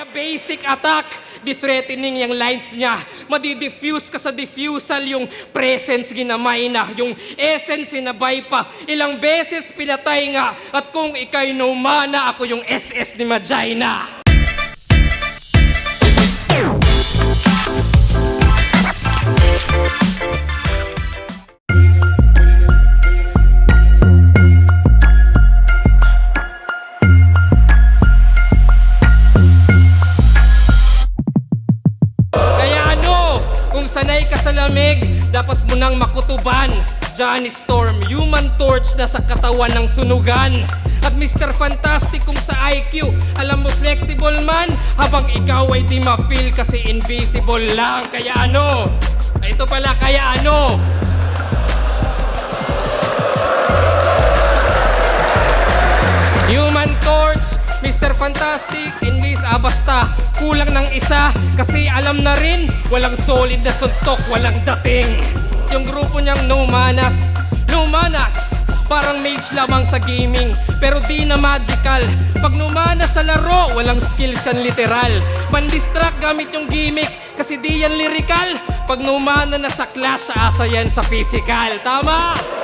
Kaya basic attack, di-threatening yung lines niya. Madi-diffuse ka sa diffusal yung presence ginamay na. Yung essence sinabay pa. Ilang beses pinatay nga. At kung ikay no mana, ako yung SS ni Magina. Kung sanay ka sa lamig, dapat mo nang makutuban. Johnny Storm, human torch na sa katawan ng sunugan. At Mr. Fantastic kung sa IQ, alam mo flexible man, habang ikaw ay di ma-feel kasi invisible lang. Kaya ano, ito pala kaya ano, Mr. Fantastic, English, ah basta kulang ng isa kasi alam na rin walang solid na suntok, walang dating. Yung grupo niyang no manas, no manas, parang mage lamang sa gaming pero di na magical. Pag numanas sa laro, walang skills yan literal. Pandistract gamit yung gimmick kasi di yan lyrical. Pag numana na sa clash, asa yan sa physical. Tama!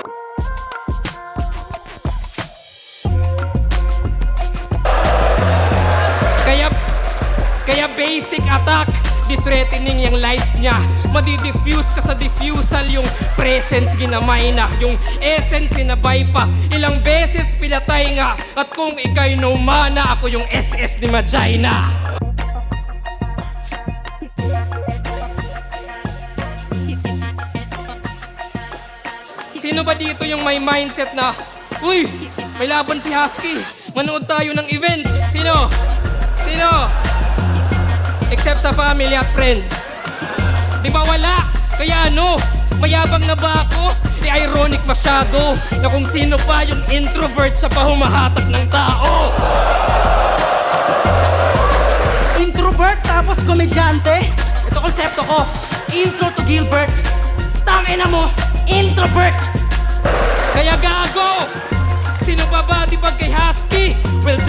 Kaya basic attack, di-threatening yung lights niya. Madi-diffuse ka sa diffusal yung presence ginamay na. Yung essence sinabay pa. Ilang beses pinatay nga. At kung ikay no mana, ako yung SS ni Magina. Sino ba dito yung may mindset na, Uy, may laban si Husky. Manood tayo ng event. Sino? Sino? Except sa family at friends. Di ba wala? Kaya ano? Mayabang na ba ako? Eh, ironic masyado na kung sino pa yung introvert sa pahumahatak ng tao. Introvert tapos komedyante? Ito konsepto ko. Intro to Gilbert. Tangina mo, introvert! Kaya gago! Sino pa ba di ba kay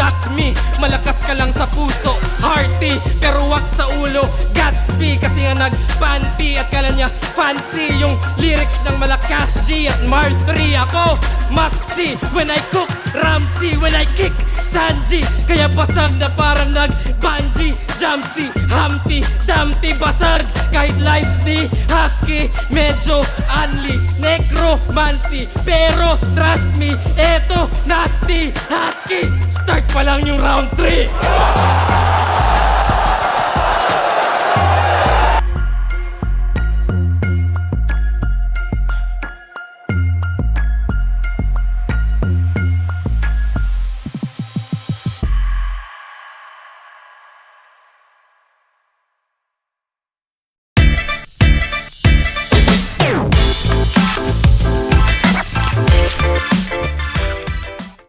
that's me. Malakas ka lang sa puso, hearty, pero wak sa ulo. Gatsby kasi nga nagpanty at kala niya fancy yung lyrics ng malakas G at Mar 3 ako. Must see when I cook, Ramsey when I kick, Sanji. Kaya basag na parang nag-bungee, Jamsi, Humpty, Dumpty, basag. Kahit lives ni Husky, medyo unli, necromancy. Pero trust me, eto, nasty, Husky. Start pa lang yung round 3.